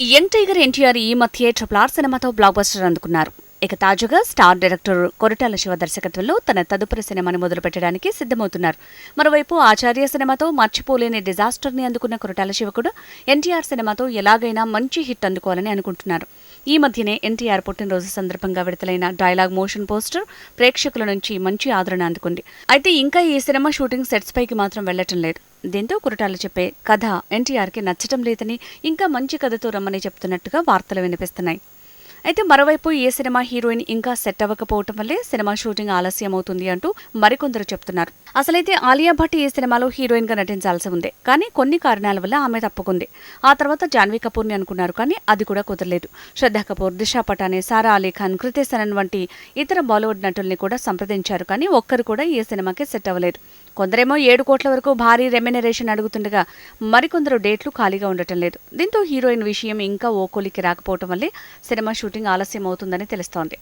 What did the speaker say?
Young tiger NTR ఈ మధ్యే triple R సినిమాతో బ్లాక్ బస్టర్ అందుకున్నారు. ఇక తాజాగా స్టార్ డైరెక్టర్ కొరటాల శివ దర్శకత్వంలో తన తదుపరి సినిమాని మొదలుపెట్టడానికి సిద్ధమవుతున్నారు. మరోవైపు ఆచార్య సినిమాతో మర్చిపోలేని డిజాస్టర్ని అందుకున్న కొరటాల శివ కూడా ఎన్టీఆర్ సినిమాతో ఎలాగైనా మంచి హిట్ అందుకోవాలని అనుకుంటున్నారు. ఈ మధ్యనే ఎన్టీఆర్ పుట్టినరోజు సందర్భంగా విడుదలైన డైలాగ్ మోషన్ పోస్టర్ ప్రేక్షకుల నుంచి మంచి ఆదరణ అందుకుంది. అయితే ఇంకా ఈ సినిమా షూటింగ్ సెట్స్ పైకి మాత్రం వెళ్ళటం లేదు. దీంతో కురటాలు చెప్పే కథ ఎన్టీఆర్కి నచ్చటం లేదని ఇంకా మంచి కథతో రమ్మని చెప్తున్నట్టుగా వార్తలు వినిపిస్తున్నాయి. అయితే మరోవైపు ఏ సినిమా హీరోయిన్ ఇంకా సెట్ అవ్వకపోవటం వల్లే సినిమా షూటింగ్ ఆలస్యం అవుతుంది అంటూ మరికొందరు చెప్తున్నారు. అసలైతే ఆలియా భట్ ఈ సినిమాలో హీరోయిన్గా నటించాల్సి ఉంది. కానీ కొన్ని కారణాల వల్ల ఆమె తప్పుకుంది. ఆ తర్వాత జాన్వీ కపూర్ని అనుకున్నారు. కానీ అది కూడా కుదరలేదు. శ్రద్ధా కపూర్ దిశా పటానే సారా అలీ ఖాన్ కృతి సనన్ వంటి ఇతర బాలీవుడ్ నటుల్ని కూడా సంప్రదించారు. కానీ ఒక్కరు కూడా ఈ సినిమాకి సెట్ అవ్వలేదు. కొందరేమో ఏడు కోట్ల వరకు భారీ రెమ్యునరేషన్ అడుగుతుండగా మరికొందరు డేట్లు ఖాళీగా ఉండటం లేదు. దీంతో హీరోయిన్ విషయం ఇంకా ఓకోలికి రాకపోవటం వల్లే సినిమా షూటింగ్ ఆలస్యం అవుతుందని తెలుస్తోంది.